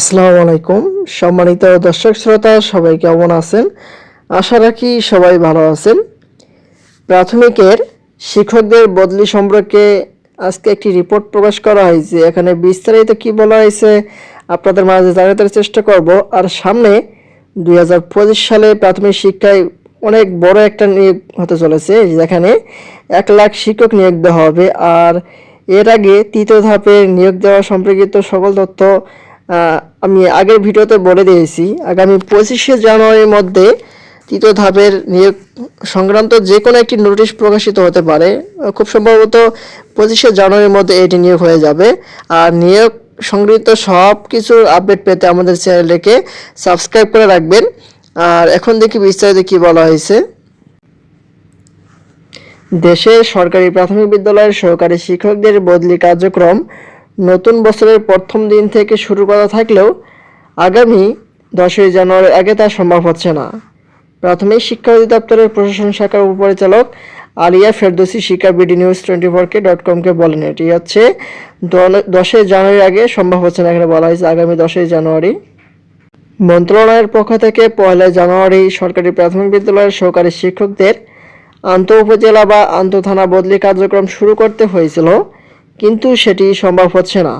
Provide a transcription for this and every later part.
আসসালামু আলাইকুম। সম্মানিত দর্শক শ্রোতা, সবাই কেমন আছেন? আশা রাখি সবাই ভালো আছেন। প্রাথমিকের শিক্ষকদের বদলি সম্পর্কে আজকে একটি রিপোর্ট প্রকাশ করা হয়েছে। এখানে বিস্তারিত কি বলা হয়েছে আপনাদের মাঝে জানাতে চেষ্টা করব। আর সামনে দু হাজার পঁচিশ সালে প্রাথমিক শিক্ষায় অনেক বড় একটা নিয়োগ হতে চলেছে। যেখানে এক লাখ শিক্ষক নিয়োগ দেওয়া হবে। আর এর আগে তৃতীয় ধাপে নিয়োগ দেওয়া সম্পর্কিত সকল তথ্য আমি আগের ভিডিওতে বলে দিয়েছি, আগামী পঁচিশে জানুয়ারির মধ্যে তৃতীয় ধাপের নিয়োগ সংক্রান্ত যে কোনো একটি নোটিশ প্রকাশিত হতে পারে। খুব সম্ভবত পঁচিশে জানুয়ারির মধ্যে এটি নিয়োগ হয়ে যাবে। আর নিয়োগ সংগৃহীত সব কিছুর আপডেট পেতে আমাদের চ্যানেলটিকে সাবস্ক্রাইব করে রাখবেন। আর এখন দেখি বিস্তারিত কি বলা হয়েছে। দেশের সরকারি প্রাথমিক বিদ্যালয়ের সহকারী শিক্ষকদের বদলি কার্যক্রম নতুন বছরের প্রথম দিন থেকে শুরু করা থাকলেও আগামী দশই জানুয়ারির আগে তা সম্ভব হচ্ছে না। প্রাথমিক শিক্ষা অধিদপ্তরের প্রশাসন শাখার উপপরিচালক আলিয়া ফেরদৌসি, শিক্ষা বিডি নিউজ টোয়েন্টি ফোরকে ডট কমকে বলেন, এটি হচ্ছে দশই জানুয়ারির আগে সম্ভব হচ্ছে না এখানে বলা হয়েছে। আগামী দশই জানুয়ারি মন্ত্রণালয়ের পক্ষ থেকে পয়লা জানুয়ারি সরকারি প্রাথমিক বিদ্যালয়ের সহকারী শিক্ষকদের আন্ত উপজেলা বা আন্ত থানা বদলি কার্যক্রম শুরু করতে হয়েছিল। কিন্তু সেটি সম্ভব হচ্ছে না।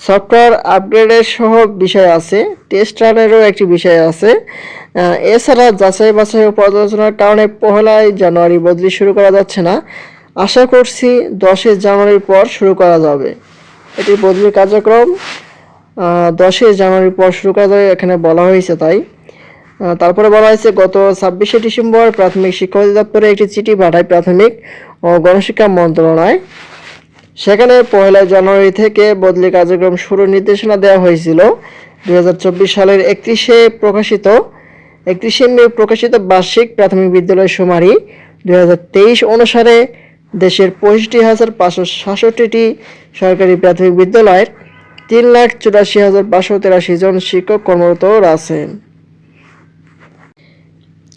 সফটওয়্যার আপগ্রেডের সহ বিষয় আছে, টেস্ট রানেরও একটি বিষয় আছে। এছাড়া যাচাই বাছাই পর্যালোচনার কারণে পহেলাই জানুয়ারি বদলি শুরু করা যাচ্ছে না। আশা করছি দশই জানুয়ারির পর শুরু করা যাবে। এটি বদলি কার্যক্রম। দশই জানুয়ারির পর শুরু করা যাবে এখানে বলা হয়েছে তাই। তারপরে বলা হয়েছে, গত ছাব্বিশে ডিসেম্বর প্রাথমিক শিক্ষা অধিদপ্তরে একটি চিঠি পাঠায় প্রাথমিক ও গণশিক্ষা মন্ত্রণালয়। সেখানে পয়লা জানুয়ারি থেকে বদলি কার্যক্রম শুরুর নির্দেশনা দেওয়া হয়েছিল। দুই হাজার চব্বিশ সালের একত্রিশে প্রকাশিত, একত্রিশে মে প্রকাশিত বার্ষিক প্রাথমিক বিদ্যালয় সুমারি। দু হাজার তেইশ অনুসারে দেশের পঁয়ষট্টি হাজার পাঁচশো সাতষট্টিটি সরকারি প্রাথমিক বিদ্যালয়ের তিন লাখ চুরাশি হাজার পাঁচশো তেরাশি জন শিক্ষক কর্মরত আছেন।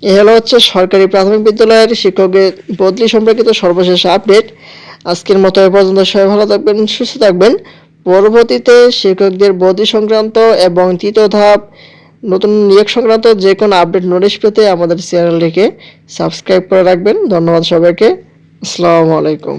এ হলো হচ্ছে সরকারি প্রাথমিক বিদ্যালয়ের শিক্ষকের বদলি সম্পর্কিত সর্বশেষ আপডেট। আজকের মতো এ পর্যন্ত সবাই ভালো থাকবেন, সুস্থ থাকবেন। পরবর্তীতে শিক্ষকদের বদলি সংক্রান্ত এবং তৃতীয় ধাপ, নতুন নিয়োগ সংক্রান্ত যে কোনো আপডেট নোটিশ পেতে আমাদের চ্যানেলটিকে সাবস্ক্রাইব করে রাখবেন। ধন্যবাদ সবাইকে। আসসালামু আলাইকুম।